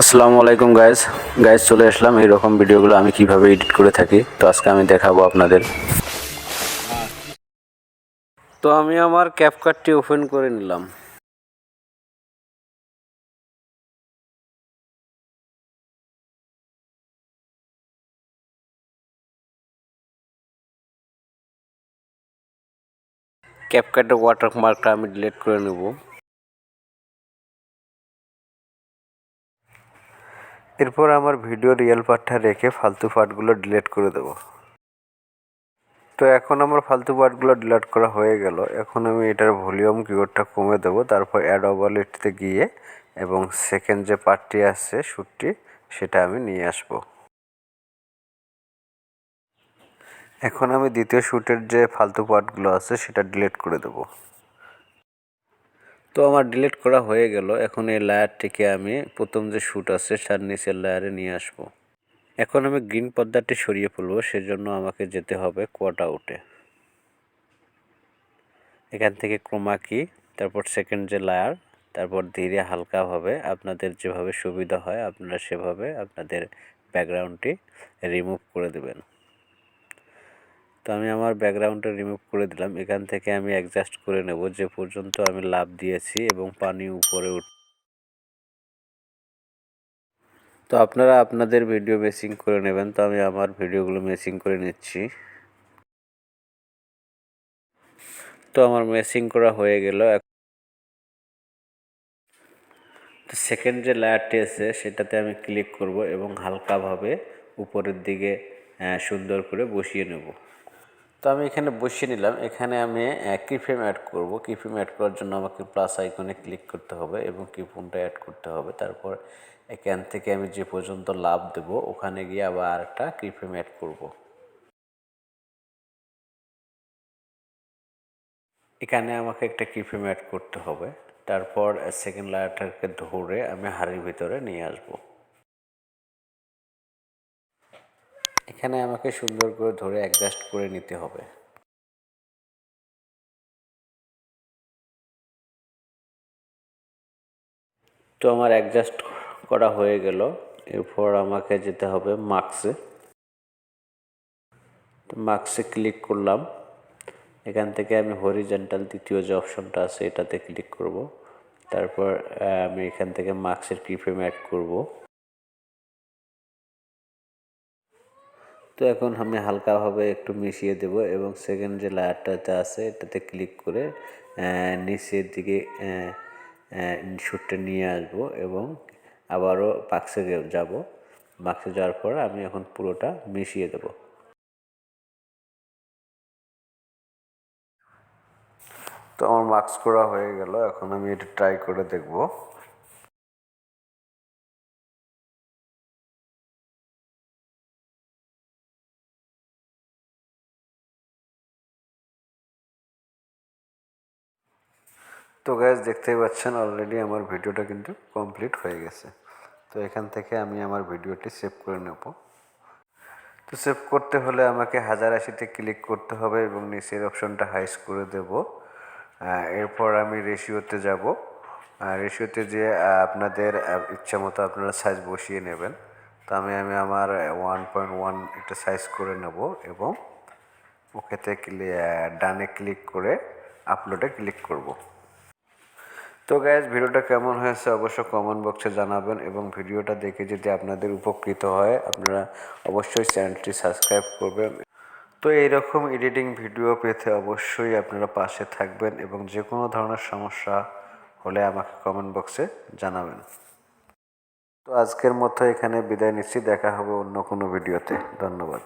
আসসালামু আলাইকুম guys guys চলে আসলাম। এইরকম ভিডিওগুলো আমি কীভাবে এডিট করে থাকি, তো আজকে আমি দেখাবো আপনাদের। তো আমি আমার ক্যাপকাটটি ওপেন করে নিলাম। ক্যাপকাটের ওয়াটারমার্কটা আমি ডিলিট করে নেব। এরপর আমার ভিডিও রিয়েল পার্টটা রেখে ফালতু পার্টগুলো ডিলিট করে দেব। তো এখন আমার ফালতু পার্টগুলো ডিলিট করা হয়ে গেল। এখন আমি এটার ভলিউম কিবোর্ডটা কমে দেবো, তারপর অ্যাড ওভারলেটতে গিয়ে এবং সেকেন্ড যে পার্টটি আছে শ্যুটটি সেটা আমি নিয়ে আসব। এখন আমি দ্বিতীয় শ্যুটের যে ফালতু পার্টগুলো আছে সেটা ডিলিট করে দেবো। তো আমার ডিলিট করা হয়ে গেল। এখন এই লেয়ারটিকে আমি প্রথম যে শ্যুট আছে, তার নিচের লেয়ারে নিয়ে আসব। এখন আমি গ্রিন পর্দাটি সরিয়ে ফেলব, সেজন্য আমাকে যেতে হবে কোয়াট আউটে এখান থেকে ক্রোমা কি তারপর সেকেন্ড যে লেয়ার তারপর ধীরে হালকাভাবে আপনাদের যেভাবে সুবিধা হয়, আপনারা সেভাবে আপনাদের ব্যাকগ্রাউন্ডটি রিমুভ করে দেবেন। তো আমি আমার ব্যাকগ্রাউন্ডটা রিমুভ করে দিলাম। এখান থেকে আমি অ্যাডজাস্ট করে নেব যে পর্যন্ত আমি লাভ দিয়েছি এবং পানি উপরে উঠ তো আপনারা আপনাদের ভিডিও মেসিং করে নেবেন। তো আমি আমার ভিডিওগুলো মেসিং করে নিচ্ছি। তো আমার মেসিং করা হয়ে গেল। তো সেকেন্ড যে লেয়ারটি আছে, সেটাতে আমি ক্লিক করব এবং হালকাভাবে উপরের দিকে সুন্দর করে বসিয়ে নেব। তো আমি এখানে বসিয়ে নিলাম। এখানে আমি কিফ্রেম অ্যাড করব। কিফ্রেম অ্যাড করার জন্য আমাকে প্লাস আইকনে ক্লিক করতে হবে এবং কিফোনটা অ্যাড করতে হবে। তারপর এখান থেকে আমি যে পর্যন্ত লাভ দেব, ওখানে গিয়ে আবার আরেকটা কিফ্রেম অ্যাড করব। এখানে আমাকে একটা কিফ্রেম অ্যাড করতে হবে। তারপর সেকেন্ড লেয়ারটাকে ধরে আমি হাড়ির ভিতরে নিয়ে আসব। এখানে আমাকে সুন্দর করে ধরে অ্যাডজাস্ট করে নিতে হবে। তো আমার অ্যাডজাস্ট করা হয়ে গেল। এরপর আমাকে যেতে হবে মার্কসে তো মার্কসে ক্লিক করলাম। এখান থেকে আমি হরিজেন্টাল দ্বিতীয় যে অপশনটা আছে, এটাতে ক্লিক করব। তারপর আমি এখান থেকে মার্কসের কিফ্রেম অ্যাড করব। তো এখন আমি হালকাভাবে একটু মিশিয়ে দেব এবং সেকেন্ড যে লেয়ারটাতে আছে এটাতে ক্লিক করে নিচের দিকে শ্যুটটা নিয়ে আসব এবং আবারও বাক্সে যাব। বাক্সে যাওয়ার পর আমি এখন পুরোটা মিশিয়ে দেব। তো আমার মাস্ক করা হয়ে গেল, এখন আমি এটা ট্রাই করে দেখব। তো গ্যাস দেখতেই পাচ্ছেন অলরেডি আমার ভিডিওটা কিন্তু কমপ্লিট হয়ে গেছে। তো এখান থেকে আমি আমার ভিডিওটি সেভ করে নেব। তো সেভ করতে হলে আমাকে হাজার আশিতে ক্লিক করতে হবে এবং নিচের অপশনটা হাইস করে দেব। এরপর আমি রেশিওতে যাব। রেশিওতে যে আপনাদের ইচ্ছা মতো আপনারা সাইজ বসিয়ে নেবেন। তো আমি আমি আমার ওয়ান পয়েন্ট ওয়ান একটা সাইজ করে নেব এবং ওকেতে ডানে ক্লিক করে আপলোডে ক্লিক করব। তো গ্যাস ভিডিওটা কেমন হয়েছে অবশ্য কমেন্ট বক্সে জানাবেন এবং ভিডিওটা দেখে যদি আপনাদের উপকৃত হয়, আপনারা অবশ্যই চ্যানেলটি সাবস্ক্রাইব করবেন। তো এইরকম এডিটিং ভিডিও পেতে অবশ্যই আপনারা পাশে থাকবেন এবং যে কোনো ধরনের সমস্যা হলে আমাকে কমেন্ট বক্সে জানাবেন। তো আজকের মতো এখানে বিদায় নিচ্ছি, দেখা হবে অন্য কোনো ভিডিওতে ধন্যবাদ।